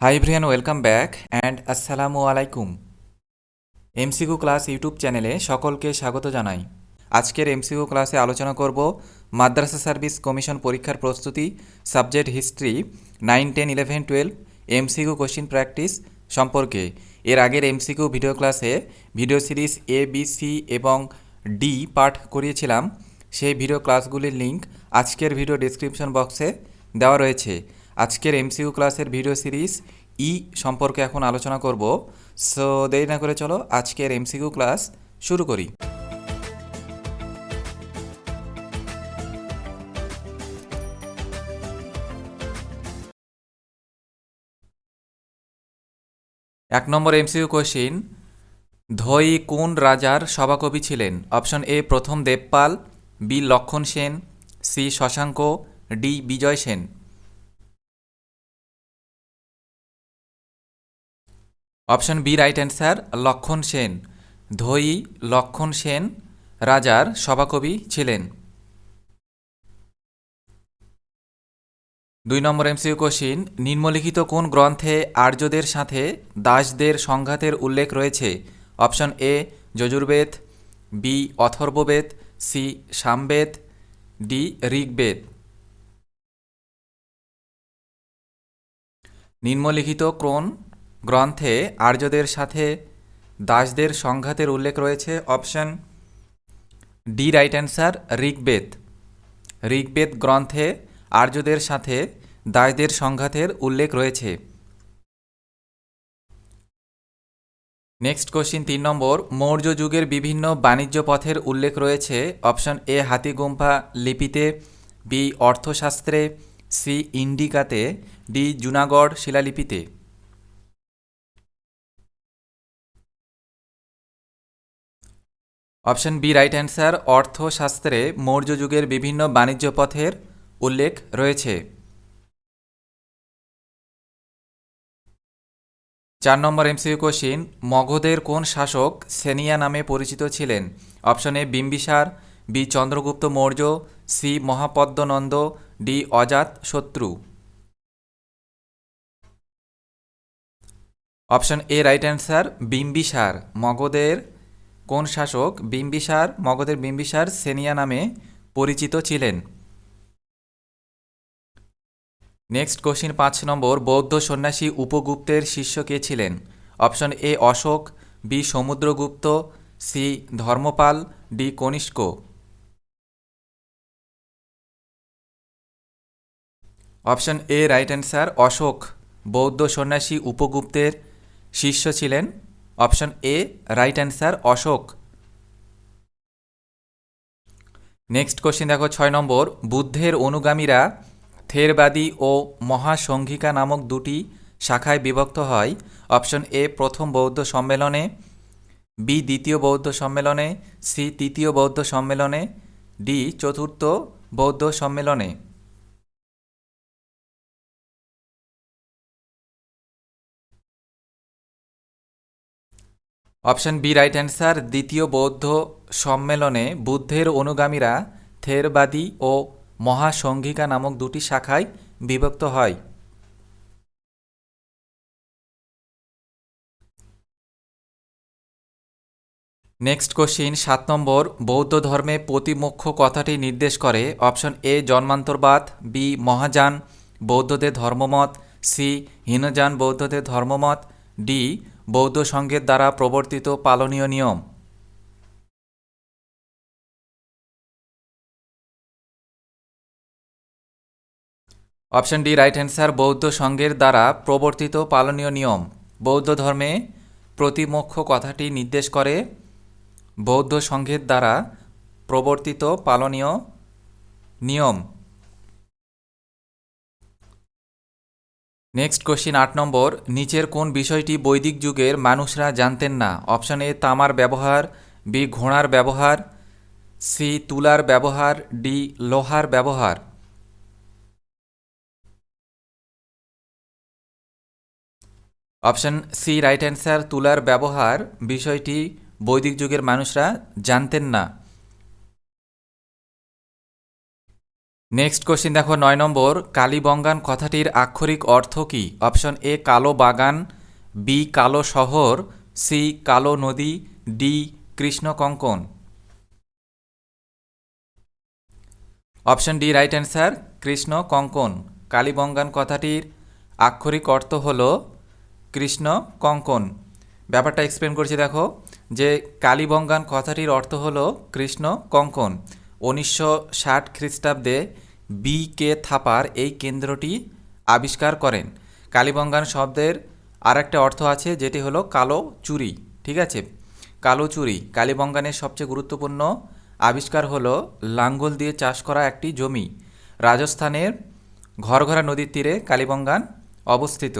High ভ্রিয়ান welcome back and আসসালামু আলাইকুম এমসিকিউ ক্লাস ইউটিউব চ্যানেলে সকলকে স্বাগত জানাই। আজকের এমসিকিউ ক্লাসে আলোচনা করব মাদ্রাসা সার্ভিস কমিশন পরীক্ষার প্রস্তুতি, subject history nine ten eleven twelve MCQ question practice সম্পর্কে। এর আগের এমসিকিউ ভিডিও ক্লাসে video series A B C এবং ডি পাঠ করিয়েছিলাম। সেই ভিডিও ক্লাসগুলির লিংক আজকের ভিডিও ডিসক্রিপশন বক্সে দেওয়া রয়েছে। আজকের এমসিইউ ক্লাসের ভিডিও সিরিজ ই সম্পর্কে এখন আলোচনা করব। সো দেরি না করে চলো আজকের এমসিকিউ ক্লাস শুরু করি। এক নম্বর এমসিকিউ কোশ্চিন ধৈ কোন রাজার সভাকবি ছিলেন? অপশন এ প্রথম Devpal B Lakshman Sen C Shashanka D Vijay Sen. Option B right answer Lakshman Sen. ধৈ লক্ষণ সেন, রাজার সভাকবি ছিলেন। দুই নম্বর এমসিউ কোশ্চিন, নিম্নলিখিত কোন গ্রন্থে আর্যদের সাথে দাসদের সংঘাতের উল্লেখ রয়েছে? Option A, Yajurveda, B, Atharvaveda, C, Samaveda, D, Rigveda. নিম্নলিখিত কোন গ্রন্থে আর্যদের সাথে দাসদের সংঘাতের উল্লেখ রয়েছে। Option D right answer, Rigveda. Rigveda গ্রন্থে আর্যদের সাথে দাসদের সংঘাতের উল্লেখ রয়েছে। নেক্সট কোশ্চিন তিন নম্বর, মৌর্য যুগের বিভিন্ন বাণিজ্য পথের উল্লেখ রয়েছে। অপশন এ, হাতিগুম্ফা লিপিতে, বি, অর্থশাস্ত্রে, সি, ইন্ডিকাতে, ডি, জুনাগড় শিলালিপিতে। অপশন বি রাইট অ্যান্সার অর্থশাস্ত্রে মৌর্য যুগের বিভিন্ন বাণিজ্য পথের উল্লেখ রয়েছে। চার নম্বর এমসিউ কোশ্চিন মগধের কোন শাসক সেনিয়া নামে পরিচিত ছিলেন? Option A, Bimbisara, B, Chandragupta Maurya, C, Mahapadmananda, D, Ajatashatru. Option A right answer Bimbisara, মগধের কোন শাসক বিম্বিসার, মগধের বিম্বিসার সেনিয়া নামে পরিচিত ছিলেন? নেক্সট কোশ্চিন পাঁচ নম্বর, বৌদ্ধ সন্ন্যাসী উপগুপ্তের শিষ্য কে ছিলেন? Option A Ashoka B Samudragupta C Dharmapala D Kanishka. Option A right answer Ashoka, বৌদ্ধ সন্ন্যাসী উপগুপ্তের শিষ্য ছিলেন? Option A right answer Ashoka. Next question দেখো, ছয় নম্বর। বুদ্ধের অনুগামীরা থেরবাদী ও মহাসংঘিকা নামক দুটি শাখায় বিভক্ত হয়। অপশন এ, প্রথম বৌদ্ধ সম্মেলনে, বি, দ্বিতীয় বৌদ্ধ সম্মেলনে, সি, তৃতীয় বৌদ্ধ সম্মেলনে, ডি, চতুর্থ বৌদ্ধ সম্মেলনে। অপশন বি রাইট অ্যান্সার দ্বিতীয় বৌদ্ধ সম্মেলনে বুদ্ধের অনুগামীরা থেরবাদী ও মহাসংঘিকা নামক দুটি শাখায় বিভক্ত হয়। নেক্সট কোশ্চিন সাত নম্বর, বৌদ্ধ ধর্মে প্রতিমোক্ষ কথাটি নির্দেশ করে। অপশন এ জন্মান্তরবাদ বি মহাযান, বৌদ্ধদের ধর্মমত সি হীনযান বৌদ্ধদের ধর্মমত ডি বৌদ্ধ সংঘের দ্বারা প্রবর্তিত পালনীয় নিয়ম। অপশন ডি, রাইট অ্যান্সার, বৌদ্ধ সংঘের দ্বারা প্রবর্তিত পালনীয় নিয়ম। বৌদ্ধ ধর্মে প্রতিমোক্ষ কথাটি নির্দেশ করে বৌদ্ধ সংঘের দ্বারা প্রবর্তিত পালনীয় নিয়ম। নেক্সট কোশ্চিন আট নম্বর, নিচের কোন বিষয়টি বৈদিক যুগের মানুষরা জানতেন না? অপশন এ, তামার ব্যবহার বি ঘোড়ার ব্যবহার সি তুলার ব্যবহার ডি লোহার ব্যবহার। অপশন সি রাইট অ্যান্সার তুলার ব্যবহার, বিষয়টি বৈদিক যুগের মানুষরা জানতেন না। নেক্সট কোশ্চিন দেখো নয় নম্বর, কালীবঙ্গান কথাটির আক্ষরিক অর্থ কী? অপশন এ কালো বাগান বি কালো শহর সি কালো নদী D Krishna Konkan. Option D right answer Krishna Konkan. Kalibangan কথাটির আক্ষরিক অর্থ হল কৃষ্ণ কঙ্কন। ব্যাপারটা এক্সপ্লেন করছি দেখো, যে কালীবঙ্গান কথাটির অর্থ হল কৃষ্ণ কঙ্কন। উনিশশো ষাট খ্রিস্টাব্দে বি কে থাপার এই কেন্দ্রটি আবিষ্কার করেন। কালীবঙ্গান শব্দের আরেকটা অর্থ আছে, যেটি হলো কালো চুরি, ঠিক আছে? কালো চুরি, কালীবঙ্গানের সবচেয়ে গুরুত্বপূর্ণ আবিষ্কার হলো লাঙ্গল দিয়ে চাষ করা একটি জমি। রাজস্থানের ঘরঘরা নদীর তীরে কালীবঙ্গান অবস্থিত।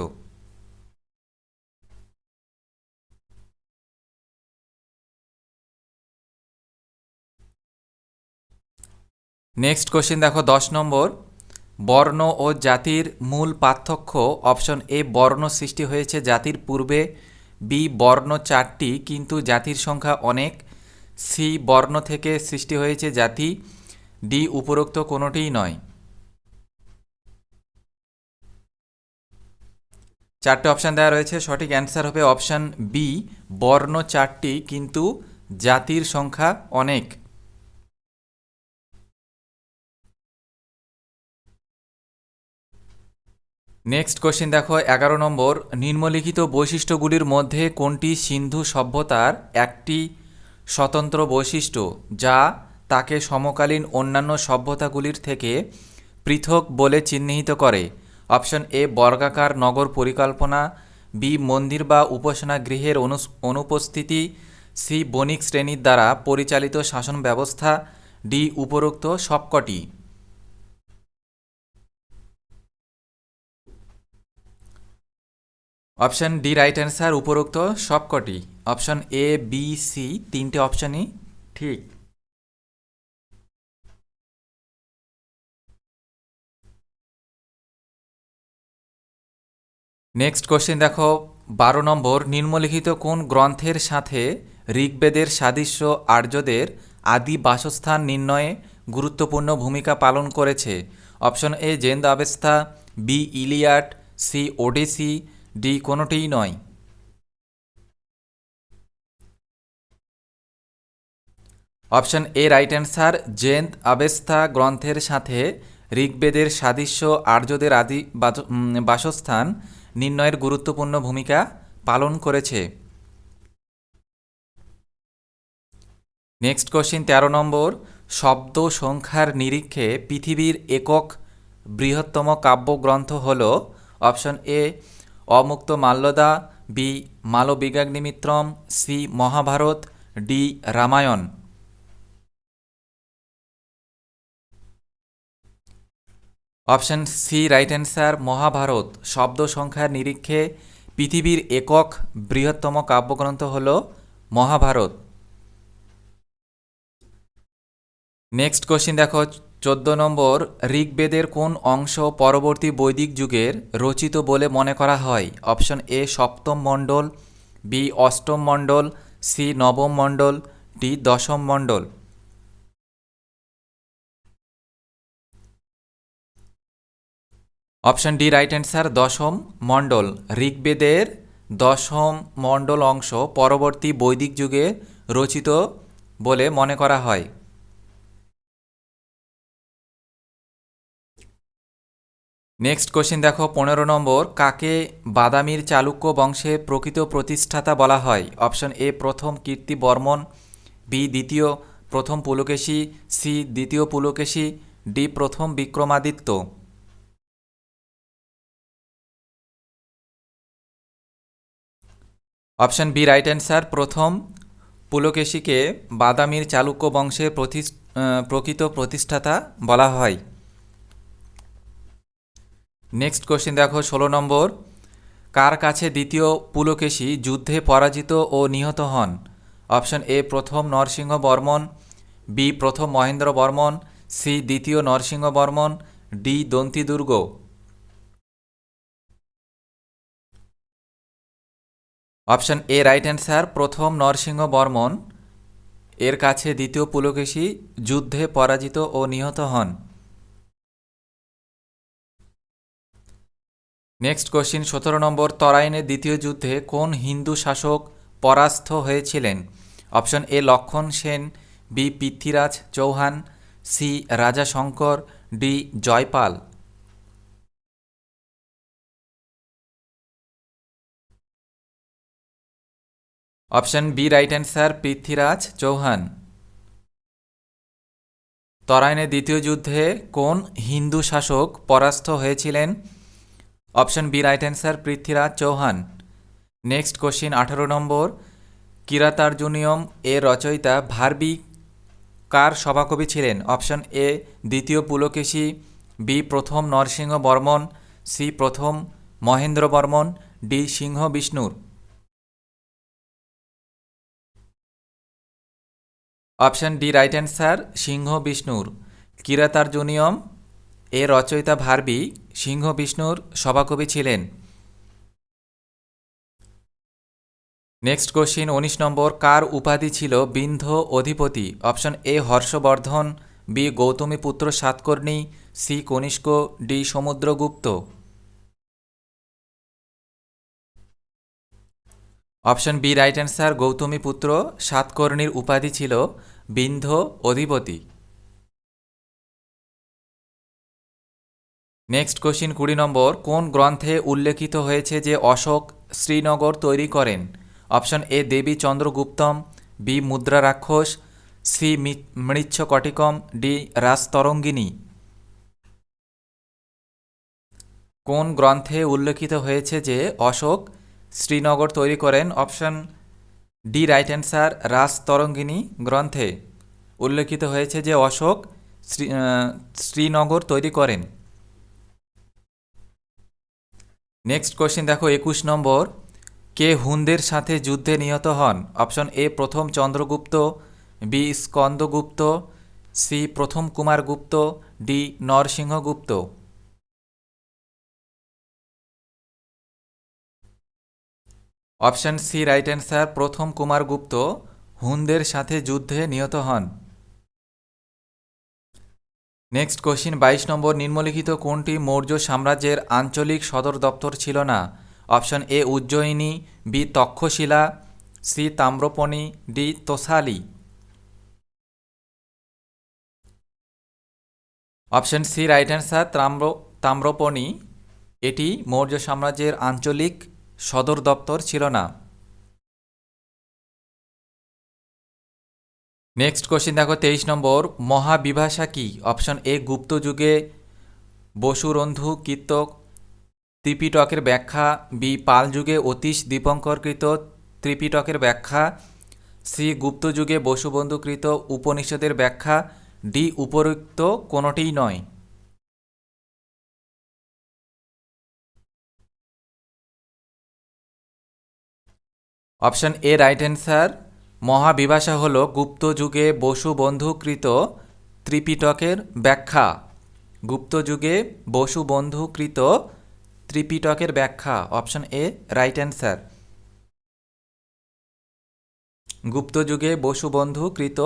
নেক্সট কোশ্চেন দেখো, দশ নম্বর। বর্ণ ও জাতির মূল পার্থক্য অপশন এ বর্ণ সৃষ্টি হয়েছে জাতির পূর্বে বি বর্ণ চারটি, কিন্তু জাতির সংখ্যা অনেক। সি বর্ণ থেকে সৃষ্টি হয়েছে জাতি ডি উপরোক্ত কোনোটিই নয়। চারটে অপশান দেওয়া রয়েছে, সঠিক অ্যান্সার হবে অপশান বি বর্ণ চারটি, কিন্তু জাতির সংখ্যা অনেক। নেক্সট কোশ্চেন দেখো, এগারো নম্বর। নিম্নলিখিত বৈশিষ্ট্যগুলির মধ্যে কোনটি সিন্ধু সভ্যতার একটি স্বতন্ত্র বৈশিষ্ট্য, যা তাকে সমকালীন অন্যান্য সভ্যতাগুলির থেকে পৃথক বলে চিহ্নিত করে? অপশন এ বর্গাকার নগর পরিকল্পনা বি মন্দির বা উপাসনা গৃহের অনুপস্থিতি সি বণিক শ্রেণির দ্বারা পরিচালিত শাসন ব্যবস্থা ডি উপরোক্ত সবকটি। অপশান ডি রাইট অ্যান্সার উপরোক্ত সবকটি। অপশান এ বি সি তিনটে অপশানই ঠিক। নেক্সট কোশ্চেন দেখো, বারো নম্বর, নিম্নলিখিত কোন গ্রন্থের সাথে ঋগ্বেদের সাদৃশ্য আর্যদের আদি বাসস্থান নির্ণয়ে গুরুত্বপূর্ণ ভূমিকা পালন করেছে? Option A Zend Avesta B Iliad C Odyssey D কোনোটিই নয়। Option A right answer, Zend Avesta গ্রন্থের সাথে ঋগ্বেদের সাদৃশ্য আর্যদের আদি বাসস্থান নির্ণয়ের গুরুত্বপূর্ণ ভূমিকা পালন করেছে। নেক্সট কোশ্চিন তেরো নম্বর, শব্দ সংখ্যার নিরীক্ষে পৃথিবীর একক বৃহত্তম কাব্যগ্রন্থ হল option A Amuktamalyada, B. Malavikagnimitram C. Mahabharata, D. Ramayana. Option C, right answer, Mahabharata. শব্দ সংখ্যার নিরীক্ষে পৃথিবীর একক বৃহত্তম কাব্যগ্রন্থ হল মহাভারত। নেক্সট কোশ্চিন দেখো চোদ্দ নম্বর, ঋগ্বেদের কোন অংশ পরবর্তী বৈদিক যুগের রচিত বলে মনে করা হয়? অপশন এ, সপ্তম মণ্ডল, বি, অষ্টম মণ্ডল, সি, নবম মণ্ডল, ডি, দশম মণ্ডল। অপশন ডি, রাইট অ্যান্সার, দশম মণ্ডল, ঋগ্বেদের দশম মণ্ডল অংশ পরবর্তী বৈদিক যুগে রচিত বলে মনে করা হয়। নেক্সট কোশ্চেন দেখো, পনেরো নম্বর, কাকে বাদামির চালুক্য বংশে প্রকৃত প্রতিষ্ঠাতা বলা হয়? অপশন এ প্রথম কীর্তি বর্মন বি দ্বিতীয়, প্রথম পুলকেশী সি দ্বিতীয় পুলকেশী ডি প্রথম Vikramaditya. Option B right answer প্রথম পুলকেশীকে বাদামির চালুক্য বংশের প্রকৃত প্রতিষ্ঠাতা বলা হয়। নেক্সট কোশ্চেন দেখো, ষোলো নম্বর। কার কাছে দ্বিতীয় পুলকেশী যুদ্ধে পরাজিত ও নিহত হন? অপশন এ প্রথম নরসিংহ বর্মন। বি প্রথম মহেন্দ্র বর্মন। সি দ্বিতীয় নরসিংহ বর্মন। ডি দন্তি দুর্গ। অপশন এ রাইট অ্যান্সার প্রথম নরসিংহ বর্মন। এর কাছে দ্বিতীয় পুলকেশী যুদ্ধে পরাজিত ও নিহত হন। নেক্সট কোশ্চিন সতেরো নম্বর, তরাইনের দ্বিতীয় যুদ্ধে কোন হিন্দু শাসক পরাস্ত হয়েছিলেন? Option A Lakshman Sen B Prithviraj Chauhan C Raja Shankar D Jaypal. Option B right answer Prithviraj Chauhan. তরাইনের দ্বিতীয় যুদ্ধে কোন হিন্দু শাসক পরাস্ত হয়েছিলেন? Option B right answer Prithviraj Chauhan next question আঠারো নম্বর। কিরাতার্জুনিয়ম এর রচয়িতা ভার্বি কার সভাকবি ছিলেন? অপশন এ দ্বিতীয় পুলকেশী বি প্রথম নরসিংহ বর্মন সি প্রথম মহেন্দ্র বর্মন ডি সিংহ বিষ্ণুর। অপশন ডি রাইট অ্যান্সার সিংহ বিষ্ণুর। কিরাতার্জুনিয়ম এর রচয়িতা ভার্বি সিংহ বিষ্ণুর সভাকবি ছিলেন। নেক্সট কোশ্চিন উনিশ নম্বর, কার উপাধি ছিল বিন্ধ অধিপতি? Option A, Harshavardhana, B Gautamiputra Satakarni, C, Kanishka, D, Samudragupta. Option B, right answer Gautamiputra সাতকর্ণীর উপাধি ছিল বিন্ধ অধিপতি। নেক্সট কোশ্চিন কুড়ি নম্বর, কোন গ্রন্থে উল্লেখিত হয়েছে যে অশোক শ্রীনগর তৈরি করেন? Option A Devi Chandraguptam B Mudrarakshasa C Mrichchhakatikam D Rajatarangini. কোন গ্রন্থে উল্লেখিত হয়েছে যে অশোক শ্রীনগর তৈরি করেন? Option D right answer Rajatarangini গ্রন্থে উল্লেখিত হয়েছে যে অশোক শ্রী শ্রীনগর তৈরি করেন। নেক্সট কোশ্চেন দেখো, একুশ নম্বর। কে হুনদের সাথে যুদ্ধে নিহত হন? অপশন এ প্রথম চন্দ্রগুপ্ত বি স্কন্দগুপ্ত সি প্রথম Kumaragupta D Narasimhagupta. Option C right answer প্রথম কুমারগুপ্ত, হুনদের সাথে যুদ্ধে নিহত হন। নেক্সট কোশ্চিন বাইশ নম্বর, নিম্নলিখিত কোনটি মৌর্য সাম্রাজ্যের আঞ্চলিক সদর দপ্তর ছিল না? Option A Ujjayini B Taxila C Tamraparni D Tosali option C right answer Tamra, Tamraparni. এটি মৌর্য সাম্রাজ্যের আঞ্চলিক সদর দপ্তর ছিল না। নেক্সট কোশ্চিন দেখো, তেইশ নম্বর। মহাবিভাষা কি? অপশন এ গুপ্ত যুগে বসুরন্ধু, কীর্তক, ত্রিপিটকের ব্যাখ্যা। বি পাল যুগে অতীশ দীপঙ্করকৃত, ত্রিপিটকের ব্যাখ্যা। সি গুপ্ত যুগে বসুবন্ধুকৃত, উপনিষদের ব্যাখ্যা। ডি উপরুক্ত, কোনোটিই নয়। Option A right answer Mahavibhasha হল গুপ্ত যুগে বসু বন্ধুকৃত ত্রিপিটকের ব্যাখ্যা। গুপ্ত যুগে বসু বন্ধুকৃত ত্রিপিটকের ব্যাখ্যা। Option A right answer Gupta যুগে বসু বন্ধুকৃত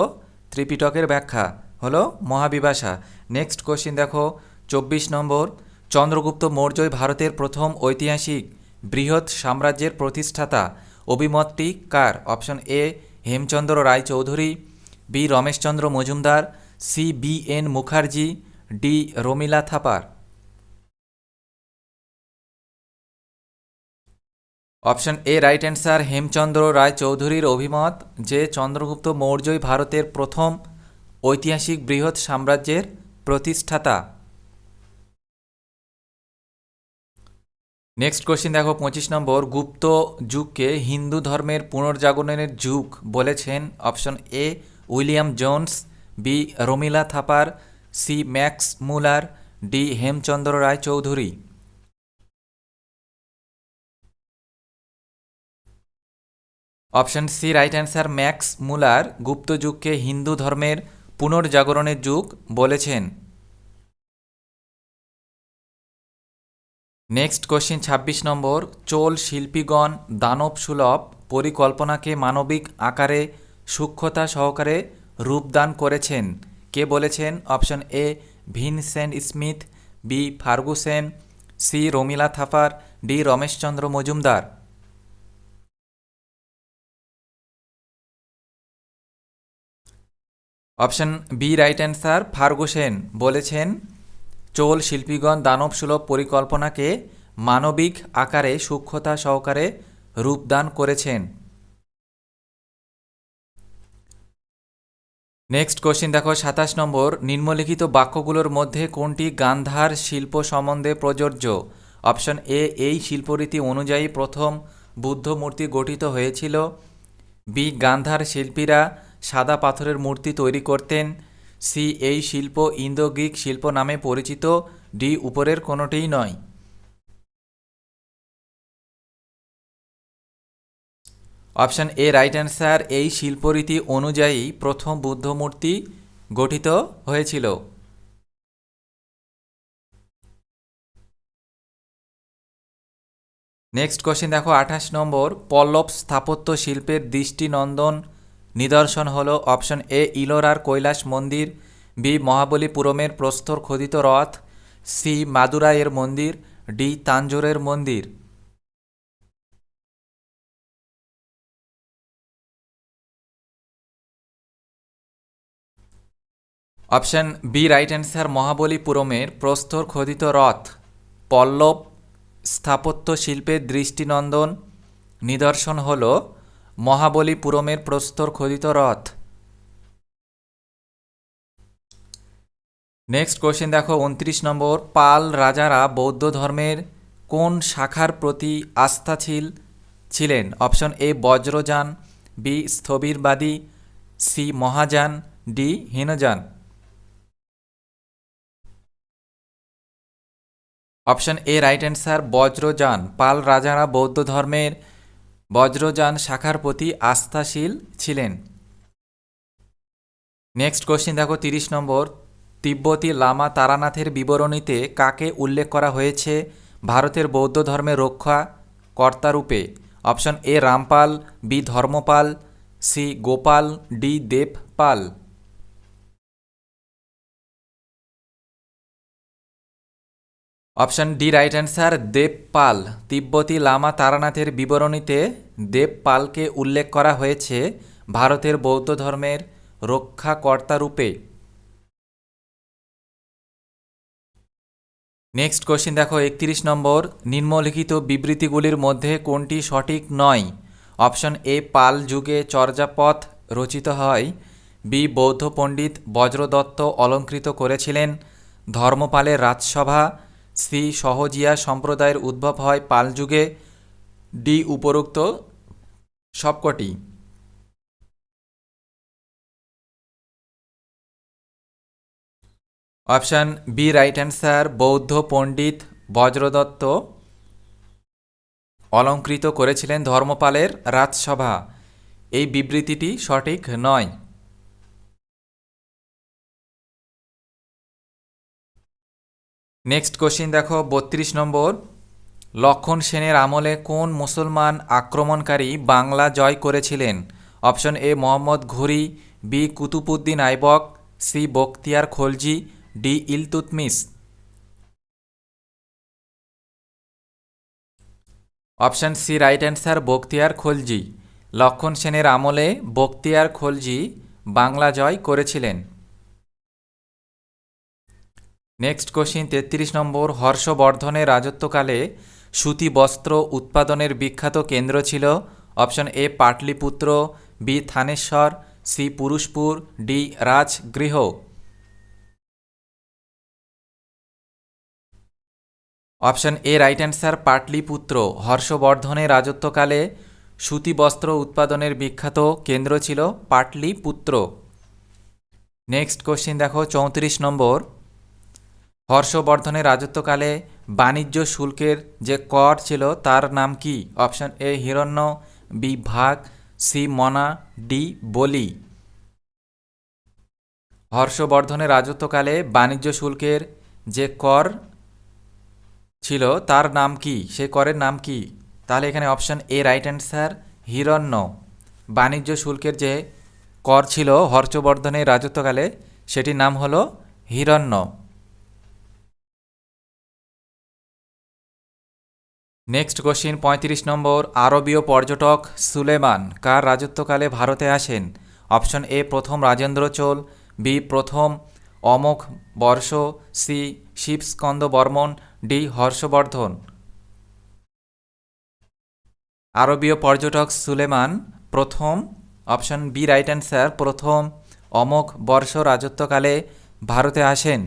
ত্রিপিটকের ব্যাখ্যা হলো মহাবিভাষা। নেক্সট কোশ্চিন দেখো, চব্বিশ নম্বর। চন্দ্রগুপ্ত মৌর্যই ভারতের প্রথম ঐতিহাসিক বৃহৎ সাম্রাজ্যের প্রতিষ্ঠাতা। অভিমতটি কার? Option A Hemchandra Ray Chaudhuri B. Rameshchandra Majumdar, C. B. N. Mukherjee, D. Romila Thapar. Option A right answer, Hemchandra Ray চৌধুরীর অভিমত যে চন্দ্রগুপ্ত মৌর্যই ভারতের প্রথম ঐতিহাসিক বৃহৎ সাম্রাজ্যের প্রতিষ্ঠাতা। নেক্সট কোশ্চিন দেখো, পঁচিশ নম্বর। গুপ্ত যুগকে হিন্দু ধর্মের পুনর্জাগরণের যুগ বলেছেন option A William Jones B Romila Thapar C Max Muller D Hemchandra Ray Chaudhuri option C right answer Max Muller, Gupta যুগকে Hindu ধর্মের পুনর্জাগরণের যুগ বলেছেন। নেক্সট কোশ্চিন ২৬ নম্বর। চোল শিল্পীগণ দানব সুলভ পরিকল্পনাকে মানবিক আকারে সূক্ষ্মতা সহকারে রূপদান করেছেন। কে বলেছেন? Option A Vincent Smith B Fergusson C Romila Thapar D Rameshchandra Majumdar. Option B right answer Fergusson. বলেছেন চোল শিল্পীগণ দানবসুলভ পরিকল্পনাকে মানবিক আকারে সূক্ষ্মতা সহকারে রূপদান করেছেন। নেক্সট কোশ্চিন দেখো, সাতাশ নম্বর। নিম্নলিখিত বাক্যগুলোর মধ্যে কোনটি গান্ধার শিল্প সম্বন্ধে প্রযোজ্য? অপশন এ এই শিল্পরীতি অনুযায়ী প্রথম বুদ্ধ মূর্তি গঠিত হয়েছিল। বি গান্ধার শিল্পীরা সাদা পাথরের মূর্তি তৈরি করতেন। সি এই শিল্প ইন্দো গ্রিক শিল্প নামে পরিচিত, ডি উপরের কোনোটিই নয়। অপশন এ রাইট অ্যান্সার, এই শিল্পরীতি অনুযায়ী প্রথম বুদ্ধ মূর্তি গঠিত হয়েছিল। নেক্সট কোশ্চেন দেখো, আঠাশ নম্বর, পল্লব স্থাপত্য শিল্পের দৃষ্টিনন্দন নিদর্শন হল অপশন এ ইলোরার কৈলাস মন্দির, বি মহাবলীপুরমের প্রস্তর খোদিত রথ, সি, মাদুরাইয়ের মন্দির, ডি, তাঞ্জোরের মন্দির। অপশন বি, রাইট অ্যান্সার মহাবলীপুরমের প্রস্তর খোদিত রথ, পল্লব স্থাপত্য শিল্পের দৃষ্টিনন্দন। নিদর্শন হল মহাবলীপুরমের প্রস্তর খোদিত রথ। নেক্সট কোয়েশ্চেন দেখো, উনত্রিশ নম্বর, পাল রাজারা বৌদ্ধ ধর্মের কোন শাখার প্রতি আস্থাশীল ছিলেন option A, Vajrayana, B, Sthaviravadi, C, Mahayana, D, Hinayana. Option A right answer Vajrayana, Pala রাজারা বৌদ্ধ ধর্মের বজ্রযান শাখার প্রতি আস্থাশীল ছিলেন। নেক্সট কোশ্চিন দেখো, তিরিশ নম্বর। তিব্বতী লামা তারানাথের বিবরণীতে কাকে উল্লেখ করা হয়েছে? ভারতের বৌদ্ধ ধর্মের রক্ষা, কর্তারূপে। Option A Rampal B Dharmapal C Gopal D Devpal. Option D right answer Devpal তিব্বতী লামা তারানাথের বিবরণীতে দেবপালকে উল্লেখ করা হয়েছে ভারতের বৌদ্ধ ধর্মের রক্ষাকর্তা রূপে। নেক্সট কোশ্চিন দেখো, একত্রিশ নম্বর, নিম্নলিখিত বিবৃতিগুলির মধ্যে কোনটি সঠিক নয়? অপশন এ, পাল যুগে চর্যাপথ রচিত হয়। বি, বৌদ্ধ পণ্ডিত বজ্রদত্ত অলঙ্কৃত করেছিলেন ধর্মপালের রাজসভা। সি সহজিয়া সম্প্রদায়ের উদ্ভব হয় পাল যুগে। ডি উপরোক্ত সবকটি। অপশান বি রাইট অ্যান্সার, বৌদ্ধ, পণ্ডিত, বজ্রদত্ত। অলঙ্কৃত করেছিলেন ধর্মপালের রাজসভা। এই বিবৃতিটি সঠিক নয়। নেক্সট কোশ্চিন দেখো, বত্রিশ নম্বর। লক্ষণ সেনের আমলে কোন মুসলমান আক্রমণকারী বাংলা জয় করেছিলেন? Option A Muhammad Ghori B Qutubuddin Aibak C Bakhtiyar Khalji D Iltutmish option C right answer Bakhtiyar Khalji. Lakshman সেনের আমলে বখতিয়ার খলজি বাংলা জয় করেছিলেন। নেক্সট কোশ্চিন তেত্রিশ নম্বর হর্ষবর্ধনের রাজত্বকালে সুতি বস্ত্র উৎপাদনের বিখ্যাত কেন্দ্র ছিল option A, Pataliputra, B, Thaneshwar, C, Purushapura, D, Rajagriha. Option A right answer Pataliputra. হর্ষবর্ধনের রাজত্বকালে সুতি বস্ত্র উৎপাদনের বিখ্যাত কেন্দ্র ছিল পাটলিপুত্র। নেক্সট কোশ্চিন দেখো, চৌত্রিশ নম্বর। হর্ষবর্ধনের রাজত্বকালে বাণিজ্য শুল্কের যে কর ছিল তার নাম কি? অপশন এ, হিরণ্য, বি, ভাগ, সি, মনা, ডি, বলি। হর্ষবর্ধনের রাজত্বকালে বাণিজ্য শুল্কের যে কর ছিল তার নাম কি? সে করের নাম কি? তাহলে এখানে অপশন এ, রাইট অ্যান্সার, হিরণ্য। বাণিজ্য শুল্কের যে কর ছিল হর্ষবর্ধনের রাজত্বকালে, সেটির নাম হলো হিরণ্য। নেক্সট কোশ্চিন পঁয়ত্রিশ নম্বর, আরবীয় পর্যটক সুলেমান কার রাজত্বকালে ভারতে আসেন? অপশন এ প্রথম রাজেন্দ্র চোল বি প্রথম Amoghavarsha C Shivaskanda Varman D Harshavardhana. আরবীয় পর্যটক সুলেমান, প্রথম অপশন বি রাইট অ্যান্সার প্রথম অমোঘ বর্ষ রাজত্বকালে ভারতে আসেন।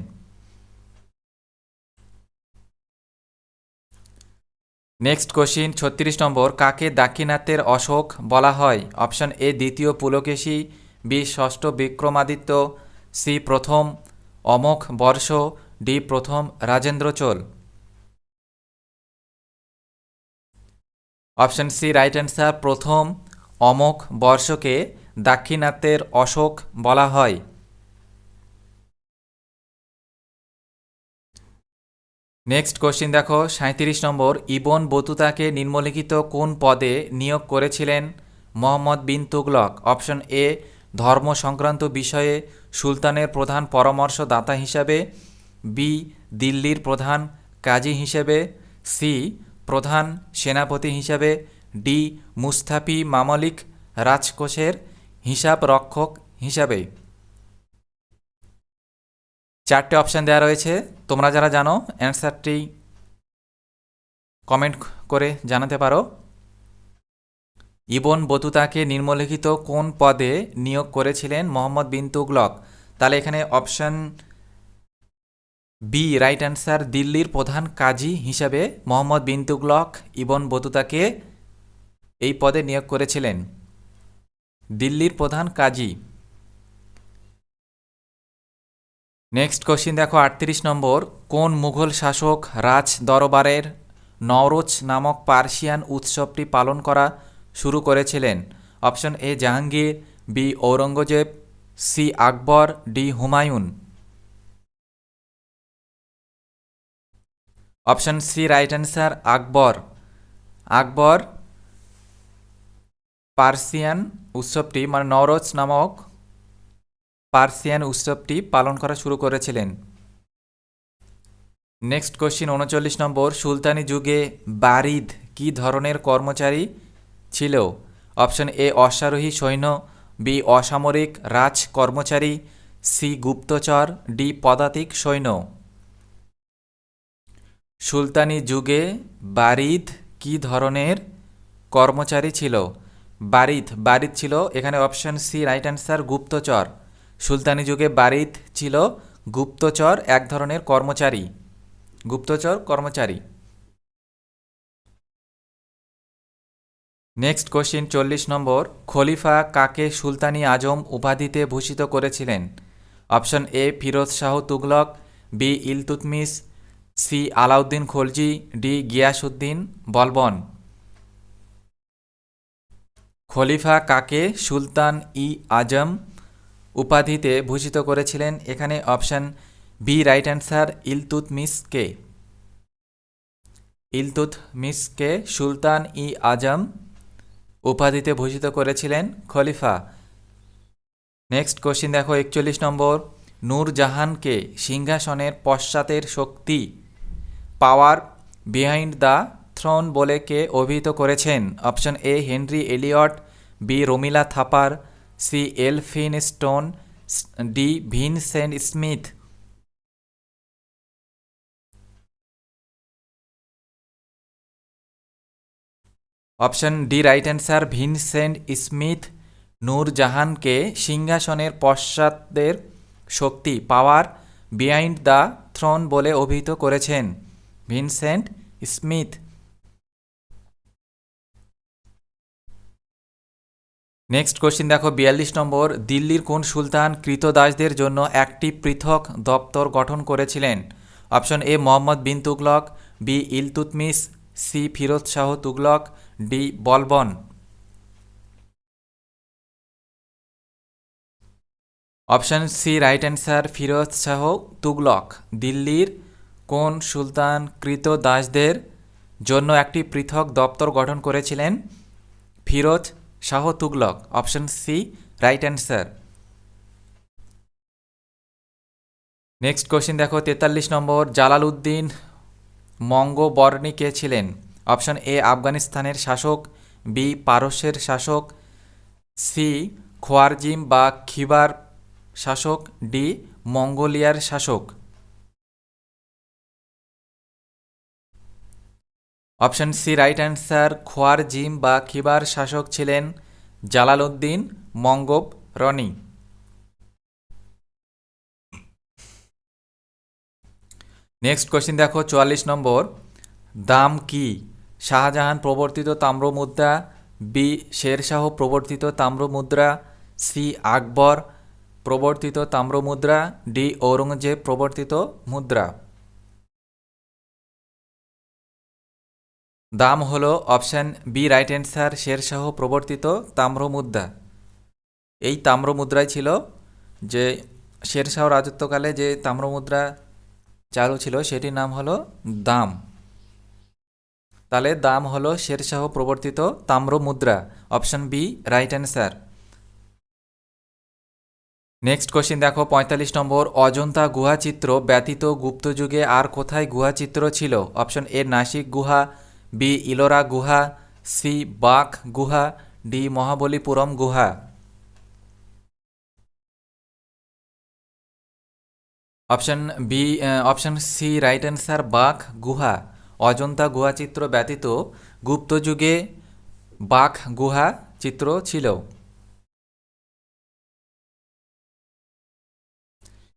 নেক্সট কোশ্চিন ছত্রিশ নম্বর, কাকে দাক্ষিণাত্যের অশোক বলা হয়? অপশন এ দ্বিতীয় পুলকেশী বি ষষ্ঠ বিক্রমাদিত্য সি প্রথম অমোঘ বর্ষ ডি প্রথম Rajendra Chola. Option C right answer প্রথম অমোঘ বর্ষকে দাক্ষিণাত্যের অশোক বলা হয়। নেক্সট কোশ্চিন দেখো সাঁত্রিশ নম্বর, ইবন বতুতাকে নিম্নলিখিত কোন পদে নিয়োগ করেছিলেন মোহাম্মদ বিন তুগলক? অপশন এ ধর্ম সংক্রান্ত বিষয়ে সুলতানের প্রধান পরামর্শদাতা হিসাবে বি দিল্লির প্রধান কাজী হিসেবে সি প্রধান সেনাপতি হিসাবে ডি মুস্তাফি মামলিক রাজকোষের হিসাব রক্ষক হিসাবে। চারটে অপশান দেওয়া রয়েছে। তোমরা যারা জানো অ্যান্সারটি কমেন্ট করে জানাতে পারো। ইবন বতুতাকে নিম্নলিখিত কোন পদে নিয়োগ করেছিলেন মোহাম্মদ বিন তুগলক? তাহলে এখানে অপশান বি রাইট অ্যান্সার দিল্লির প্রধান কাজী হিসাবে মোহাম্মদ বিন তুগলক ইবন বতুতাকে এই পদে নিয়োগ করেছিলেন। দিল্লির প্রধান কাজী নেক্সট কোশ্চিন দেখো, আটত্রিশ নম্বর। কোন মুঘল শাসক রাজ দরবারের নওরোজ নামক পার্সিয়ান উৎসবটি পালন করা শুরু করেছিলেন? Option A Jahangir B Aurangzeb C Akbar D Humayun. Option C right answer Akbar. Akbar Persian উৎসবটি মানে নওরোজ নামক পার্সিয়ান উৎসবটি পালন করা শুরু করেছিলেন। নেক্সট কোশ্চিন, উনচল্লিশ নম্বর, সুলতানি যুগে বারিদ কি ধরনের কর্মচারী ছিল? অপশন এ, অশ্বারোহী, সৈন্য, বি, অসামরিক রাজ কর্মচারী, সি, গুপ্তচর, ডি, পদাতিক সৈন্য। সুলতানি যুগে বারিদ কি ধরনের কর্মচারী ছিল? বারিদ বারিদ ছিল, এখানে অপশন সি, রাইট অ্যান্সার, গুপ্তচর। সুলতানি যুগে বারিদ ছিল গুপ্তচর এক ধরনের কর্মচারী। গুপ্তচর কর্মচারী। নেক্সট কোশ্চিন চল্লিশ নম্বর। খলিফা কাকে সুলতানি আজম উপাধিতে ভূষিত করেছিলেন? Option A Firoz Shah Tughlaq. B Iltutmish C Alauddin Khalji. D Ghiyasuddin Balban. খলিফা কাকে সুলতান ই আজম উপাধিতে ভূষিত করেছিলেন এখানে অপশান বি রাইট অ্যান্সার ইলতুতমিসকে ইলতুতমিসকে সুলতান ই আজম উপাধিতে ভূষিত করেছিলেন খলিফা। নেক্সট কোশ্চিন দেখো, একচল্লিশ নম্বর। নূরজাহানকে সিংহাসনের পশ্চাতের শক্তি, পাওয়ার, বিহাইন্ড দ্য থ্রোন বলে কে অভিহিত করেছেন? Option A Henry Elliot, B Romila Thapar C Elphinstone D Vincent Smith. Option D, right answer, Vincent Smith, নূরজাহানকে সিংহাসনের পশ্চাৎদের শক্তি, পাওয়ার, বিহাইন্ড দ্য থ্রোন বলে অভিহিত করেছেন। Vincent Smith. নেক্সট কোশ্চিন দেখো, বিয়াল্লিশ নম্বর, দিল্লির কোন সুলতান কৃতদাসদের জন্য একটি পৃথক দপ্তর গঠন করেছিলেন? Option A Muhammad bin Tughlaq B Iltutmish C Firoz Shah Tughlaq D Balban. Option C right answer Firoz Shah Tughlaq. দিল্লির কোন সুলতান কৃতদাসদের জন্য একটি পৃথক দপ্তর গঠন করেছিলেন? Firoz Shah Tughlaq, option C right answer next question দেখো, তেতাল্লিশ নম্বর জালালউদ্দিন মঙ্গবর্ণী কে ছিলেন? অপশন এ, আফগানিস্তানের শাসক, বি, পারস্যের শাসক, সি, খোয়ারজিম বা খিবার শাসক, ডি, মঙ্গোলিয়ার শাসক। Option C right answer Khwarazm বা খিবার শাসক ছিলেন জালালউদ্দিন মঙ্গব রনি। নেক্সট কোশ্চিন দেখো, চুয়াল্লিশ নম্বর। দাম কি? শাহজাহান প্রবর্তিত তাম্র মুদ্রা, বি, শেরশাহ প্রবর্তিত তাম্র মুদ্রা, সি, আকবর প্রবর্তিত তাম্র মুদ্রা, ডি, ঔরঙ্গজেব প্রবর্তিত মুদ্রা। দাম হল option B right answer Shershah প্রবর্তিত তাম্রমুদ্রা। এই তাম্রমুদ্রাই ছিল যে শেরশাহ রাজত্বকালে যে তাম্রমুদ্রা চালু ছিল, সেটির নাম হলো দাম। তাহলে দাম হলো শেরশাহ প্রবর্তিত তাম্রমুদ্রা। Option B right answer next question দেখো, পঁয়তাল্লিশ নম্বর, অজন্তা গুহা চিত্র ব্যতীত গুপ্তযুগে আর কোথায় গুহা চিত্র ছিল? অপশন এ, নাসিক গুহা। বি ইলোরা গুহা, সি বাক গুহা, ডি মহাবলীপুরম গুহা। Option B option C right answer Bagh গুহা, অজন্তা গুহা চিত্র ব্যতীত গুপ্তযুগে বাঘ গুহা চিত্র ছিল।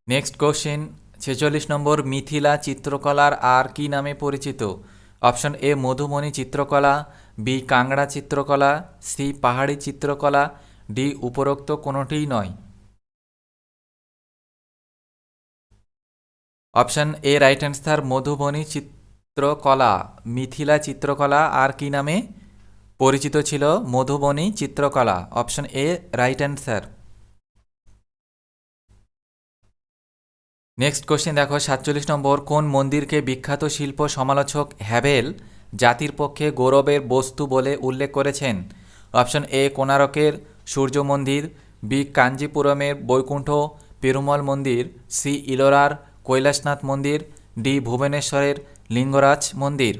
নেক্সট কোশ্চেন, ছেচল্লিশ নম্বর মিথিলা চিত্রকলার আর কি নামে পরিচিত? অপশন এ, মধুমণি চিত্রকলা, বি, কাংড়া চিত্রকলা, সি, পাহাড়ি চিত্রকলা, ডি, উপরোক্ত কোনোটিই নয়। Option A right answer Madhubani চিত্রকলা, মিথিলা চিত্রকলা, আর কি নামে পরিচিত ছিল মধুবনী চিত্রকলা? Option A right answer next question দেখো, সাতচল্লিশ নম্বর, কোন মন্দিরকে বিখ্যাত শিল্প সমালোচক হ্যাভেল জাতির পক্ষে গৌরবের বস্তু বলে উল্লেখ করেছেন? অপশন এ কোনারকের সূর্য মন্দির বি কাঞ্জিপুরমের বৈকুণ্ঠ পেরুমল মন্দির সি ইলোরার কৈলাসনাথ মন্দির ডি ভুবনেশ্বরের লিঙ্গরাজ মন্দির।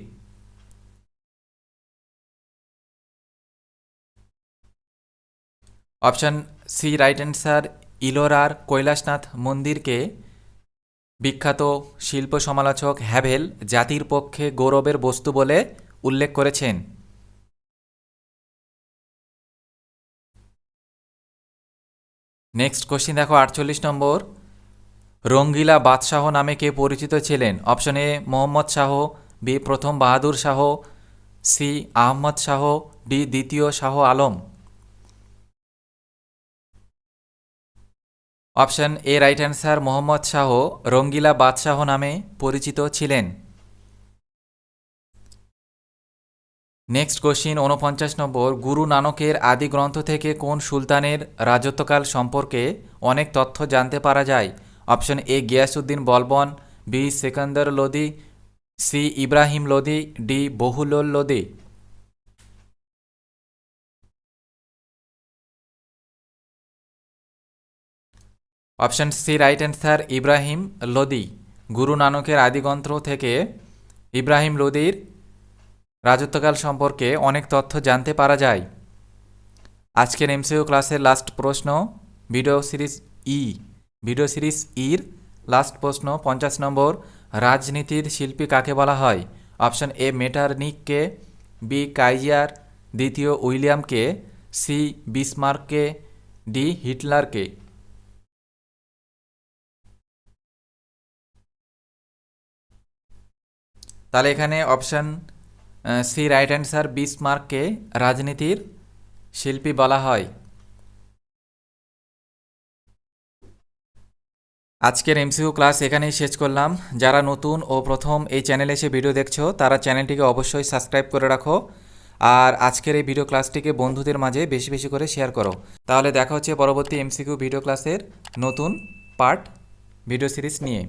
অপশন সি রাইট অ্যান্সার ইলোরার কৈলাসনাথ মন্দিরকে বিখ্যাত শিল্প সমালোচক হ্যাভেল জাতির পক্ষে গৌরবের বস্তু বলে উল্লেখ করেছেন। নেক্সট কোশ্চিন দেখো, আটচল্লিশ নম্বর। রঙ্গিলা বাদশাহ নামে কে পরিচিত ছিলেন? Option A, Muhammad Shah B প্রথম বাহাদুর শাহ সি আহমদ শাহ ডি দ্বিতীয় Shah Alam. Option A right answer Muhammad Shah, Rangila বাদশাহ নামে পরিচিত ছিলেন। নেক্সট কোশ্চিন উনপঞ্চাশ নম্বর, গুরু নানকের আদি গ্রন্থ থেকে কোন সুলতানের রাজত্বকাল সম্পর্কে অনেক তথ্য জানতে পারা যায়? অপশন এ Giasuddin Balban, B, Sekandar Lodi C, Ibrahim Lodi D, বহুলোল Lodi option C right answer Ibrahim Lodi, Guru নানকের আদিগ্রন্থ থেকে ইব্রাহিম লোদির রাজত্বকাল সম্পর্কে অনেক তথ্য জানতে পারা যায়। আজকের এমসিও ক্লাসের লাস্ট প্রশ্ন, ভিডিও সিরিজ ই, ভিডিও সিরিজ ইর লাস্ট প্রশ্ন, পঞ্চাশ নম্বর, রাজনীতির শিল্পী কাকে বলা হয়? অপশন এ মেটারনিককে বি কাইজিয়ার দ্বিতীয় উইলিয়ামকে, সি, বিসমার্ককে, ডি, হিটলারকে। তাহলে এখানে অপশান সি রাইট অ্যান্সার বিসমার্ককে রাজনীতির শিল্পী বলা হয়। আজকের এমসিউ ক্লাস এখানেই শেষ করলাম। যারা নতুন ও প্রথম এই চ্যানেলে এসে ভিডিও দেখছ, তারা চ্যানেলটিকে অবশ্যই সাবস্ক্রাইব করে রাখো। আর আজকের এই ভিডিও ক্লাসটিকে বন্ধুদের মাঝে বেশি বেশি করে শেয়ার করো। তাহলে দেখা হচ্ছে পরবর্তী এমসিকিউ ভিডিও ক্লাসের নতুন পার্ট ভিডিও সিরিজ নিয়ে।